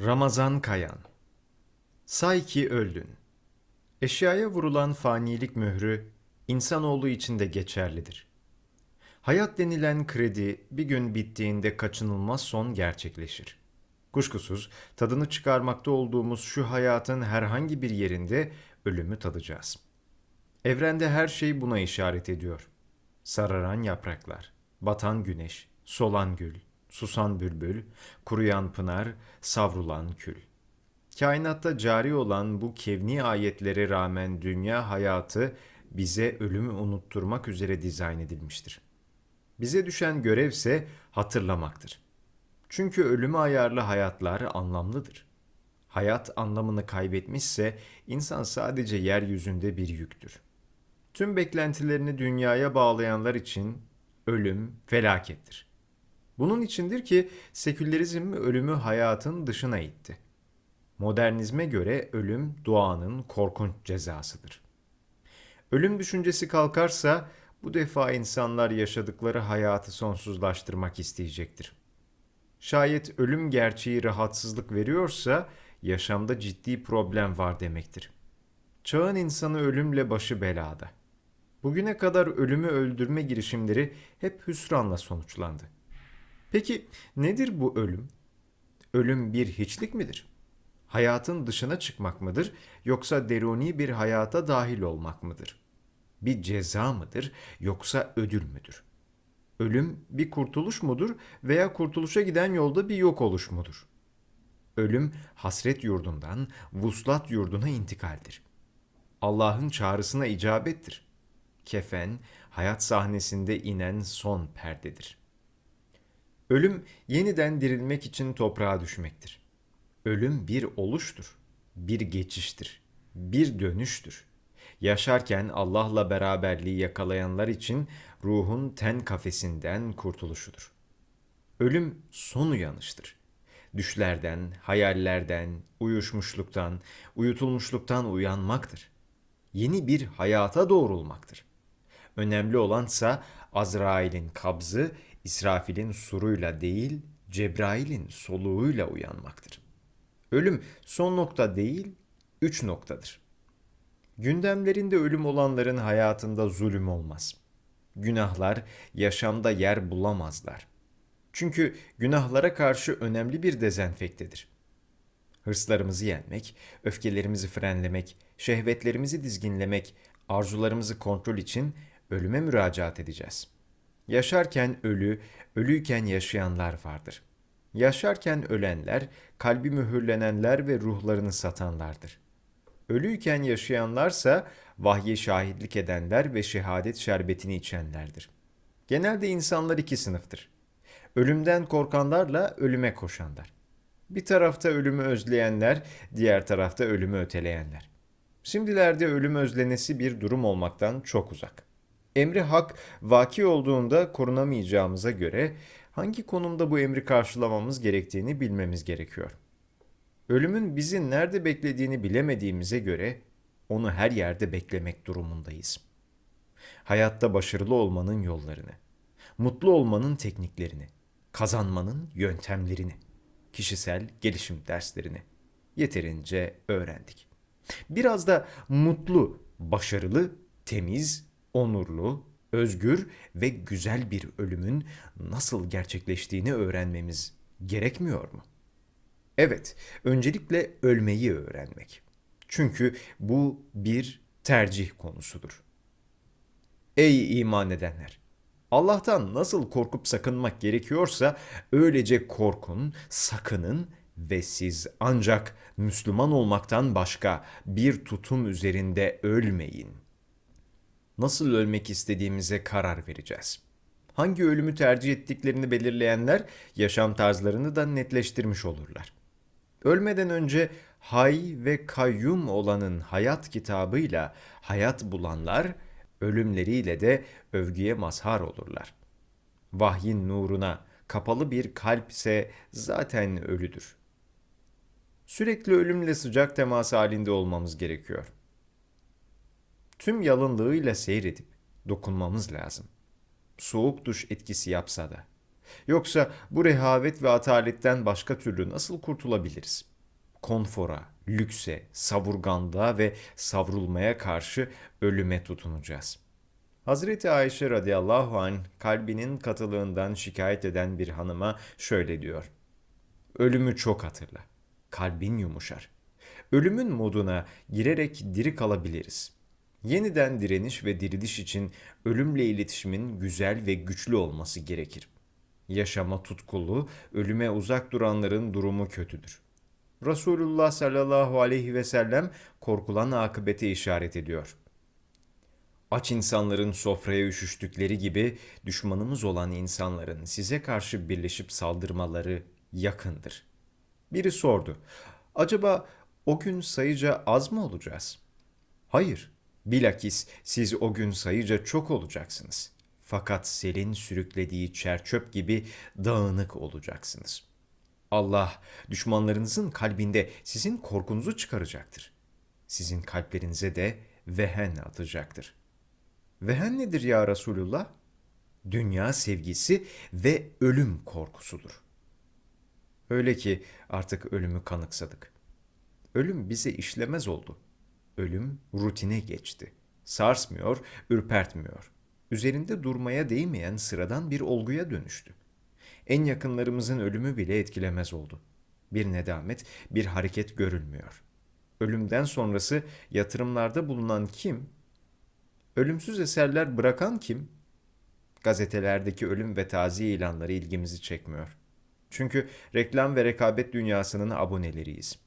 Ramazan Kayan Say ki öldün. Eşyaya vurulan fanilik mührü insanoğlu için de geçerlidir. Hayat denilen kredi bir gün bittiğinde kaçınılmaz son gerçekleşir. Kuşkusuz tadını çıkarmakta olduğumuz şu hayatın herhangi bir yerinde ölümü tadacağız. Evrende her şey buna işaret ediyor. Sararan yapraklar, batan güneş, solan gül, susan bülbül, kuruyan pınar, savrulan kül. Kainatta cari olan bu kevni ayetlere rağmen dünya hayatı bize ölümü unutturmak üzere dizayn edilmiştir. Bize düşen görevse hatırlamaktır. Çünkü ölümü ayarlı hayatlar anlamlıdır. Hayat anlamını kaybetmişse insan sadece yeryüzünde bir yüktür. Tüm beklentilerini dünyaya bağlayanlar için ölüm felakettir. Bunun içindir ki sekülerizm ölümü hayatın dışına itti. Modernizme göre ölüm doğanın korkunç cezasıdır. Ölüm düşüncesi kalkarsa bu defa insanlar yaşadıkları hayatı sonsuzlaştırmak isteyecektir. Şayet ölüm gerçeği rahatsızlık veriyorsa yaşamda ciddi problem var demektir. Çağın insanı ölümle başı belada. Bugüne kadar ölümü öldürme girişimleri hep hüsranla sonuçlandı. Peki nedir bu ölüm? Ölüm bir hiçlik midir? Hayatın dışına çıkmak mıdır yoksa deruni bir hayata dahil olmak mıdır? Bir ceza mıdır yoksa ödül müdür? Ölüm bir kurtuluş mudur veya kurtuluşa giden yolda bir yok oluş mudur? Ölüm hasret yurdundan vuslat yurduna intikaldir. Allah'ın çağrısına icabettir. Kefen hayat sahnesinde inen son perdedir. Ölüm yeniden dirilmek için toprağa düşmektir. Ölüm bir oluştur, bir geçiştir, bir dönüştür. Yaşarken Allah'la beraberliği yakalayanlar için ruhun ten kafesinden kurtuluşudur. Ölüm son uyanıştır. Düşlerden, hayallerden, uyuşmuşluktan, uyutulmuşluktan uyanmaktır. Yeni bir hayata doğrulmaktır. Önemli olansa Azrail'in kabzı, İsrafil'in suruyla değil, Cebrail'in soluğuyla uyanmaktır. Ölüm son nokta değil, üç noktadır. Gündemlerinde ölüm olanların hayatında zulüm olmaz. Günahlar yaşamda yer bulamazlar. Çünkü günahlara karşı önemli bir dezenfektedir. Hırslarımızı yenmek, öfkelerimizi frenlemek, şehvetlerimizi dizginlemek, arzularımızı kontrol için ölüme müracaat edeceğiz. Yaşarken ölü, ölüyken yaşayanlar vardır. Yaşarken ölenler, kalbi mühürlenenler ve ruhlarını satanlardır. Ölüyken yaşayanlarsa vahye şahitlik edenler ve şehadet şerbetini içenlerdir. Genelde insanlar iki sınıftır. Ölümden korkanlarla ölüme koşanlar. Bir tarafta ölümü özleyenler, diğer tarafta ölümü öteleyenler. Şimdilerde ölüm özlenesi bir durum olmaktan çok uzak. Emri hak vaki olduğunda korunamayacağımıza göre hangi konumda bu emri karşılamamız gerektiğini bilmemiz gerekiyor. Ölümün bizi nerede beklediğini bilemediğimize göre onu her yerde beklemek durumundayız. Hayatta başarılı olmanın yollarını, mutlu olmanın tekniklerini, kazanmanın yöntemlerini, kişisel gelişim derslerini yeterince öğrendik. Biraz da mutlu, başarılı, temiz, onurlu, özgür ve güzel bir ölümün nasıl gerçekleştiğini öğrenmemiz gerekmiyor mu? Evet, öncelikle ölmeyi öğrenmek. Çünkü bu bir tercih konusudur. Ey iman edenler! Allah'tan nasıl korkup sakınmak gerekiyorsa öylece korkun, sakının ve siz ancak Müslüman olmaktan başka bir tutum üzerinde ölmeyin. Nasıl ölmek istediğimize karar vereceğiz. Hangi ölümü tercih ettiklerini belirleyenler yaşam tarzlarını da netleştirmiş olurlar. Ölmeden önce hay ve kayyum olanın hayat kitabıyla hayat bulanlar ölümleriyle de övgüye mazhar olurlar. Vahyin nuruna kapalı bir kalp ise zaten ölüdür. Sürekli ölümle sıcak temas halinde olmamız gerekiyor. Tüm yalınlığıyla seyredip dokunmamız lazım. Soğuk duş etkisi yapsa da, Yoksa bu rehavet ve ataletten başka türlü nasıl kurtulabiliriz? Konfora, lükse, savurganlığa ve savrulmaya karşı ölüme tutunacağız. Hazreti Ayşe radıyallahu anh kalbinin katılığından şikayet eden bir hanıma şöyle diyor. Ölümü çok hatırla. Kalbin yumuşar. Ölümün moduna girerek diri kalabiliriz. Yeniden direniş ve diriliş için ölümle iletişimin güzel ve güçlü olması gerekir. Yaşama tutkulu, ölüme uzak duranların durumu kötüdür. Resulullah sallallahu aleyhi ve sellem korkulan akıbete işaret ediyor. Aç insanların sofraya üşüştükleri gibi düşmanımız olan insanların size karşı birleşip saldırmaları yakındır. Biri sordu. Acaba o gün sayıca az mı olacağız? Hayır. Bilakis siz o gün sayıca çok olacaksınız. Fakat selin sürüklediği çerçöp gibi dağınık olacaksınız. Allah düşmanlarınızın kalbinde sizin korkunuzu çıkaracaktır. Sizin kalplerinize de vehen atacaktır. Vehen nedir ya Resulullah? Dünya sevgisi ve ölüm korkusudur. Öyle ki artık ölümü kanıksadık. Ölüm bize işlemez oldu. Ölüm rutine geçti. Sarsmıyor, ürpertmiyor. Üzerinde durmaya değmeyen sıradan bir olguya dönüştü. En yakınlarımızın ölümü bile etkilemez oldu. Bir nedamet, bir hareket görülmüyor. Ölümden sonrası yatırımlarda bulunan kim? Ölümsüz eserler bırakan kim? Gazetelerdeki ölüm ve taziye ilanları ilgimizi çekmiyor. Çünkü reklam ve rekabet dünyasının aboneleriyiz.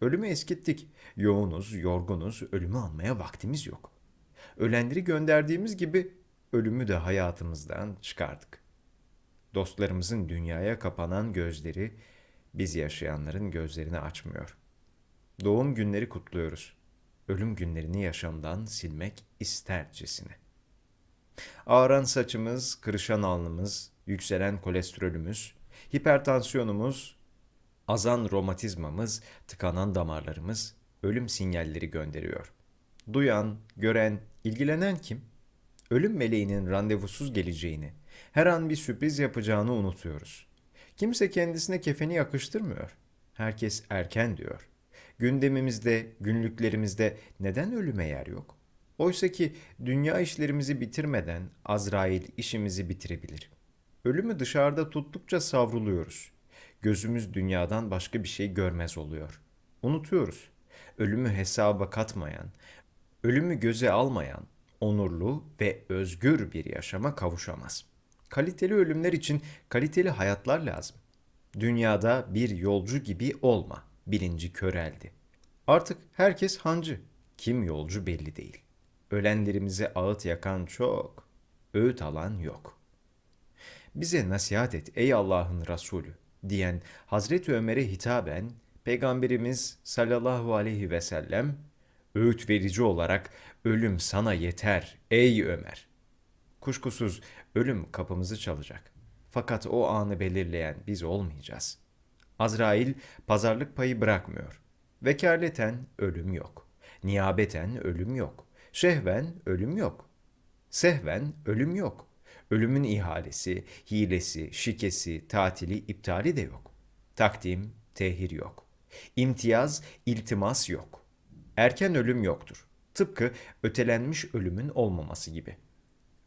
Ölümü eskittik. Yoğunuz, yorgunuz, ölümü almaya vaktimiz yok. Ölenleri gönderdiğimiz gibi ölümü de hayatımızdan çıkardık. Dostlarımızın dünyaya kapanan gözleri biz yaşayanların gözlerini açmıyor. Doğum günleri kutluyoruz. Ölüm günlerini yaşamdan silmek istercesine. Ağaran saçımız, kırışan alnımız, yükselen kolesterolümüz, hipertansiyonumuz, azan romatizmamız, tıkanan damarlarımız ölüm sinyalleri gönderiyor. Duyan, gören, ilgilenen kim? Ölüm meleğinin randevusuz geleceğini, her an bir sürpriz yapacağını unutuyoruz. Kimse kendisine kefeni yakıştırmıyor. Herkes erken diyor. Gündemimizde, günlüklerimizde neden ölüme yer yok? Oysa ki dünya işlerimizi bitirmeden Azrail işimizi bitirebilir. Ölümü dışarıda tuttukça savruluyoruz. Gözümüz dünyadan başka bir şey görmez oluyor. Unutuyoruz. Ölümü hesaba katmayan, ölümü göze almayan, onurlu ve özgür bir yaşama kavuşamaz. Kaliteli ölümler için kaliteli hayatlar lazım. Dünyada bir yolcu gibi olma bilinci köreldi. Artık herkes hancı. Kim yolcu belli değil. Ölenlerimize ağıt yakan çok, öğüt alan yok. Bize nasihat et ey Allah'ın Resulü diyen Hazreti Ömer'e hitaben Peygamberimiz sallallahu aleyhi ve sellem öğüt verici olarak ölüm sana yeter ey Ömer. Kuşkusuz ölüm kapımızı çalacak. Fakat o anı belirleyen biz olmayacağız. Azrail pazarlık payı bırakmıyor. Vekaleten ölüm yok. Niyabeten ölüm yok. Şehven ölüm yok. Sehven ölüm yok. Ölümün ihalesi, hilesi, şikesi, tatili, iptali de yok. Takdim, tehir yok. İmtiyaz, iltimas yok. Erken ölüm yoktur. Tıpkı ötelenmiş ölümün olmaması gibi.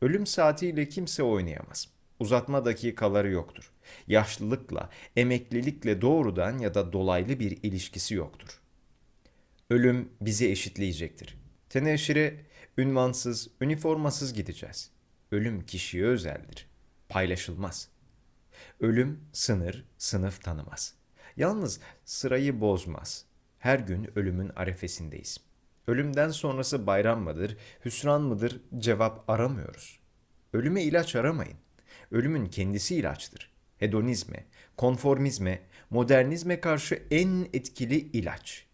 Ölüm saatiyle kimse oynayamaz. Uzatma dakikaları yoktur. Yaşlılıkla, emeklilikle doğrudan ya da dolaylı bir ilişkisi yoktur. Ölüm bizi eşitleyecektir. Teneşire ünvansız, üniformasız gideceğiz. Ölüm kişiye özeldir. Paylaşılmaz. Ölüm sınır, sınıf tanımaz. Yalnız sırayı bozmaz. Her gün ölümün arefesindeyiz. Ölümden sonrası bayram mıdır, hüsran mıdır cevap aramıyoruz. Ölüme ilaç aramayın. Ölümün kendisi ilaçtır. Hedonizme, konformizme, modernizme karşı en etkili ilaç.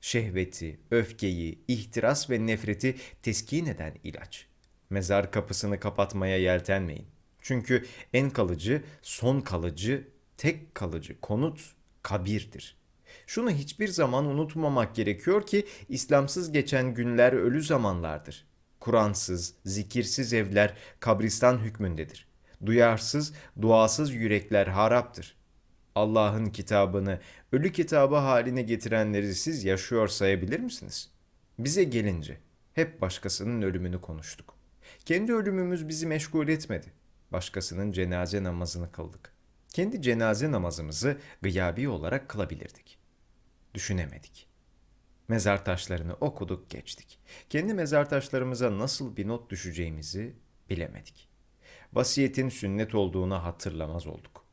Şehveti, öfkeyi, ihtiras ve nefreti teskin eden ilaç. Mezar kapısını kapatmaya yeltenmeyin. Çünkü en kalıcı, son kalıcı, tek kalıcı konut kabirdir. Şunu hiçbir zaman unutmamak gerekiyor ki İslamsız geçen günler ölü zamanlardır. Kur'ansız, zikirsiz evler kabristan hükmündedir. Duyarsız, duasız yürekler haraptır. Allah'ın kitabını ölü kitabı haline getirenleri siz yaşıyor sayabilir misiniz? Bize gelince hep başkasının ölümünü konuştuk. Kendi ölümümüz bizi meşgul etmedi. Başkasının cenaze namazını kıldık. Kendi cenaze namazımızı gıyabi olarak kılabilirdik. Düşünemedik. Mezar taşlarını okuduk geçtik. Kendi mezar taşlarımıza nasıl bir not düşeceğimizi bilemedik. Vasiyetin sünnet olduğunu hatırlamaz olduk.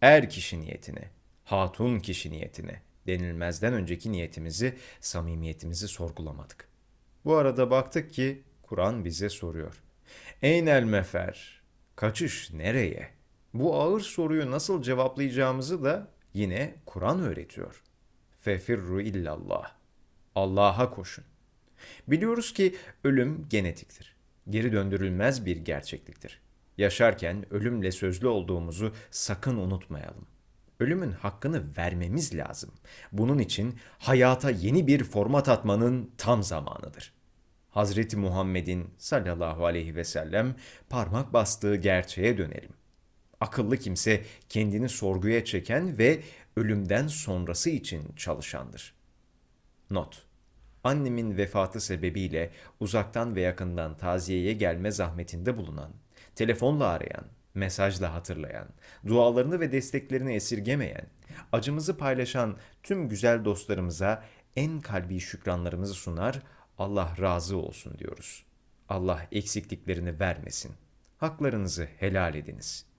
Er kişi niyetine, hatun kişi niyetine denilmezden önceki niyetimizi, samimiyetimizi sorgulamadık. Bu arada baktık ki Kur'an bize soruyor. Eynel mefer, kaçış nereye? Bu ağır soruyu nasıl cevaplayacağımızı da yine Kur'an öğretiyor. Fefirru illallah. Allah'a koşun. Biliyoruz ki ölüm genetiktir. Geri döndürülmez bir gerçekliktir. Yaşarken ölümle sözlü olduğumuzu sakın unutmayalım. Ölümün hakkını vermemiz lazım. Bunun için hayata yeni bir format atmanın tam zamanıdır. Hazreti Muhammed'in sallallahu aleyhi ve sellem parmak bastığı gerçeğe dönelim. Akıllı kimse kendini sorguya çeken ve ölümden sonrası için çalışandır. Not. Annemin vefatı sebebiyle uzaktan ve yakından taziyeye gelme zahmetinde bulunan, telefonla arayan, mesajla hatırlayan, dualarını ve desteklerini esirgemeyen, acımızı paylaşan tüm güzel dostlarımıza en kalbi şükranlarımızı sunar, Allah razı olsun diyoruz. Allah eksikliklerini vermesin. Haklarınızı helal ediniz.''